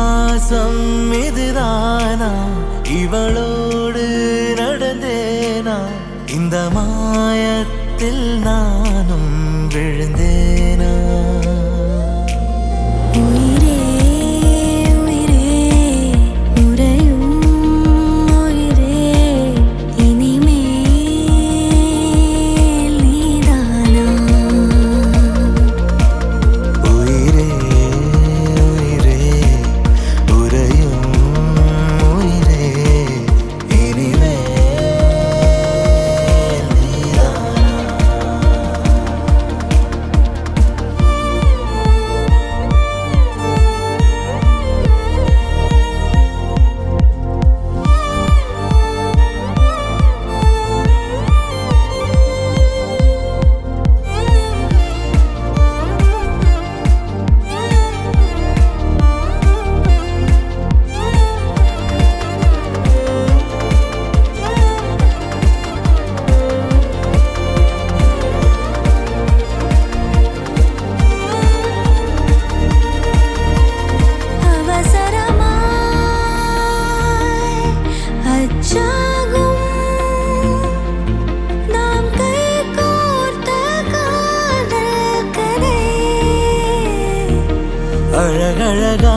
பாசம் இதுதானா? இவளோடு நடந்தேனா? இந்த மாயத்தில் நான் அழகழகா